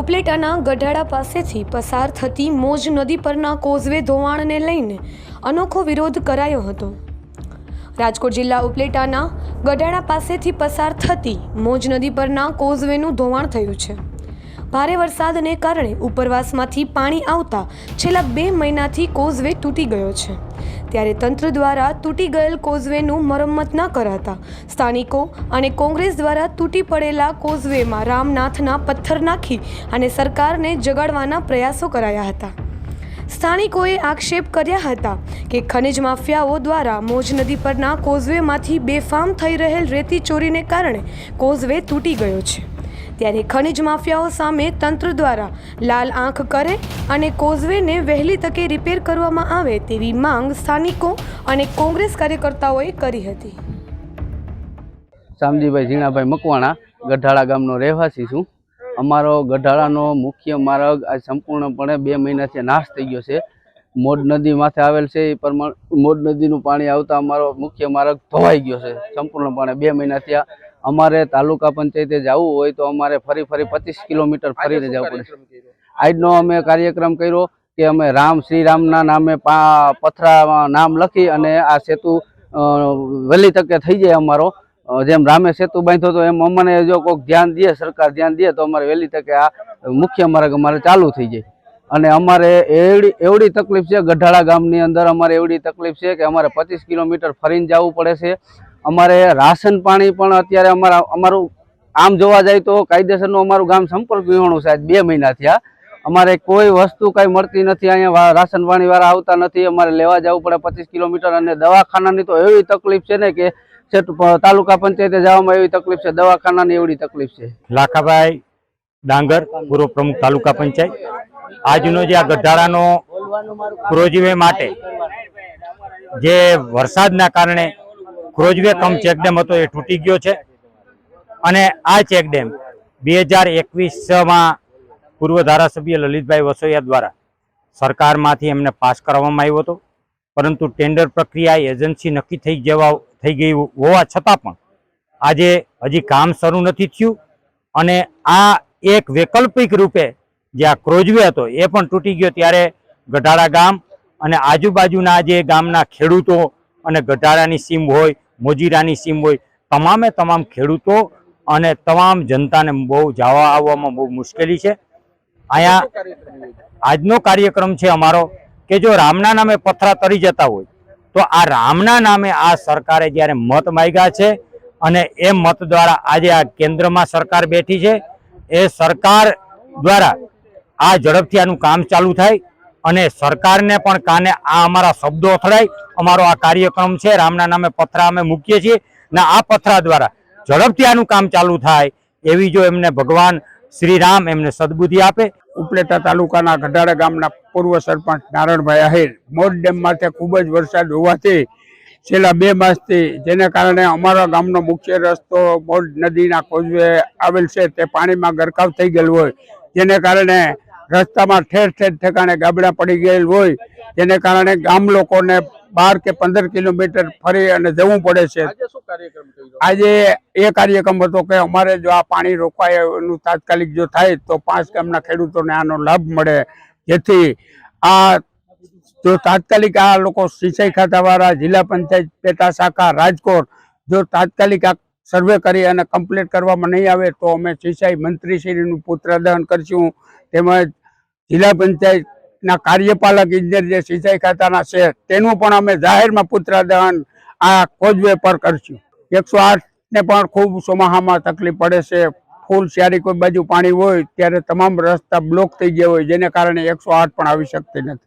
ઉપલેટાના ગઢાડા પાસેથી પસાર થતી મોજ નદી પરના કોઝવે ધોવાણને લઈને અનોખો વિરોધ કરાયો હતો. રાજકોટ જિલ્લા ઉપલેટાના ગઢાડા પાસેથી પસાર થતી મોજ નદી પરના કોઝવેનું ધોવાણ થયું છે. ભારે વરસાદને કારણે ઉપરવાસમાંથી પાણી આવતા છેલ્લા બે મહિનાથી કોઝવે તૂટી ગયો છે. ત્યારે તંત્ર દ્વારા તૂટી ગયેલ કોઝવેનું મરમ્મત ન કરાતા સ્થાનિકો અને કોંગ્રેસ દ્વારા તૂટી પડેલા કોઝવેમાં રામનાથના પથ્થર નાખી અને સરકારને જગાડવાના પ્રયાસો કરાયા હતા. સ્થાનિકોએ આક્ષેપ કર્યા હતા કે ખનિજ માફિયાઓ દ્વારા મોજ નદી પરના કોઝવેમાંથી બેફામ થઈ રહેલ રેતી ચોરીને કારણે કોઝવે તૂટી ગયો છે. ત્યારે ખનિજ માફિયાઓ સામે તંત્ર દ્વારા લાલ આંખ કરે અને કોઝવેને વહેલી તકે રિપેર કરવામાં આવે તેવી માંગ સ્થાનિકો અને કોંગ્રેસ કાર્યકર્તાઓએ કરી હતી. શામજીભાઈ ઝીણાભાઈ મકવાણા, ગઢાળા ગામનો રહેવાસી છું. અમારો ગઢાળાનો મુખ્ય માર્ગ આ સંપૂર્ણપણે બે મહિનાથી નાશ થઈ ગયો છે. મોડ નદી માથે આવેલ છે, એ પ્રમાણે મોડ નદીનું પાણી આવતા અમારો મુખ્ય માર્ગ ધોવાઈ ગયો છે. સંપૂર્ણપણે બે મહિનાથી આ અમારે તાલુકા પંચાયતે જવું હોય તો અમારે ફરી ફરી પચીસ કિલોમીટર ફરીને જવું પડે. આજનો અમે કાર્યક્રમ કર્યો કે અમે રામ શ્રી રામના નામે પા પથરામાં નામ લખી અને આ સેતુ વહેલી તકે થઈ જાય અમારો. જેમ રામે સેતુ બાંધ્યો તો એમ અમને જો કોઈક ધ્યાન દે સરકાર ધ્યાન દે તો અમારે વહેલી તકે આ મુખ્ય માર્ગ અમારે ચાલુ થઈ જાય. અને અમારે એવડી એવડી તકલીફ છે ગઢાળા ગામની અંદર અમારે એવડી તકલીફ છે કે અમારે પચીસ કિલોમીટર ફરીને જવું પડે છે. અમારે રાશન પાણી પણ અત્યારે અમારા અમારું આમ જોવા જાય તો કાયદેસરનું અમારું ગામ સંપર્ક વિહોણું આજ બે મહિના થયા. અમારે કોઈ વસ્તુ કાંઈ મળતી નથી. અહીંયા રાશન પાણી વાળા આવતા નથી. અમારે લેવા જવું પડે પચીસ કિલોમીટર અને દવાખાનાની તો એવી તકલીફ છે ને કે તાલુકા પંચાયતે જવામાં એવી તકલીફ છે. દવાખાનાની એવડી તકલીફ છે. લાખાભાઈ ડાંગર, પૂર્વ પ્રમુખ તાલુકા પંચાયત. આજનો જે આ ગઢાળાનો ક્રોઝવે માટે જે વરસાદના કારણે ક્રોઝવે કમ ચેકડેમ હતો એ તૂટી ગયો છે. અને આ ચેકડેમ બે હજાર એકવીસમાં પૂર્વ ધારાસભ્ય લલિતભાઈ વસોયા દ્વારા સરકારમાંથી એમને પાસ કરવામાં આવ્યો હતો. પરંતુ ટેન્ડર પ્રક્રિયા એજન્સી નક્કી થઈ જવા થઈ ગઈ હોવા છતાં પણ આજે હજી કામ શરૂ નથી થયું. અને આ એક વૈકલ્પિક રૂપે જે આ ક્રોજવે હતો એ પણ તૂટી ગયો ત્યારે ગઢાળા ગામ અને આજુબાજુના જે ગામના ખેડૂતો અને ગઢાળાની સીમ હોય મોજીરાની સીમ હોય, તમામે તમામ ખેડૂતો અને તમામ જનતાને બહુ જવા આવવામાં બહુ મુશ્કેલી છે. અહીંયા આજનો કાર્યક્રમ છે અમારો કે જો રામના નામે પથરા તરી જતા હોય, તો આ રામના નામે આ સરકારે જ્યારે મત માગ્યા છે અને એ મત દ્વારા આજે આ કેન્દ્રમાં સરકાર બેઠી છે, એ સરકાર દ્વારા આ ઝડપથી આનું કામ ચાલુ થાય. અને સરકારને પણ કાને આ અમારા શબ્દો અથડાય. અમારો આ કાર્યક્રમ છે, રામના નામે પથરા અમે મૂકીએ છીએ ને આ પથરા દ્વારા ઝડપથી આનું કામ ચાલુ થાય એવી જો એમને ભગવાન શ્રી રામ એમને સદબુદ્ધિ આપે. ઉપલેટા તાલુકાના ગઢાડા ગામના પૂર્વ સરપંચ નારણભાઈ આહિર મોડ ડેમ માટે ખૂબ જ વરસાદ હોવાથી છેલ્લા બે માસથી જેને કારણે અમારા ગામનો મુખ્ય રસ્તો મોડ નદીના કોઝવે આવેલ છે તે પાણીમાં ગરકાવ થઈ ગયેલો હોય. જેને કારણે રસ્તામાં ઠેર ઠેર ઠેકાણે ગાબડા પડી ગયેલ હોય જેને કારણે ગામ લોકોને બાર કે પંદર કિલોમીટર ફરી અને જવું પડે છે. આજે એ કાર્યક્રમ હતો કે અમારે જો આ પાણી રોકાય એનું તાત્કાલિક જો થાય તો પાંચ ગામના ખેડૂતોને આનો લાભ મળે. જેથી આ જો તાત્કાલિક આ લોકો સિંચાઈ ખાતાવાળા જિલ્લા પંચાયત પેટા શાખા રાજકોટ જો તાત્કાલિક આ સર્વે કરી અને કમ્પ્લીટ કરવામાં નહીં આવે તો અમે સિંચાઈ મંત્રીશ્રીનું પુત્રદહન કરશું. તેમજ જિલ્લા પંચાયતના કાર્યપાલક ઇજનેર જે સિંચાઈ ખાતાના છે, તેનું પણ અમે જાહેરમાં પુત્રદહન આ કોઝવે પર કરશું. એકસો આઠને પણ ખૂબ ચોમાહામાં તકલીફ પડે છે. ફૂલ શિયાળી કોઈ બાજુ પાણી હોય, ત્યારે તમામ રસ્તા બ્લોક થઈ ગયા હોય, જેને કારણે એકસો આઠ પણ આવી શકતી નથી.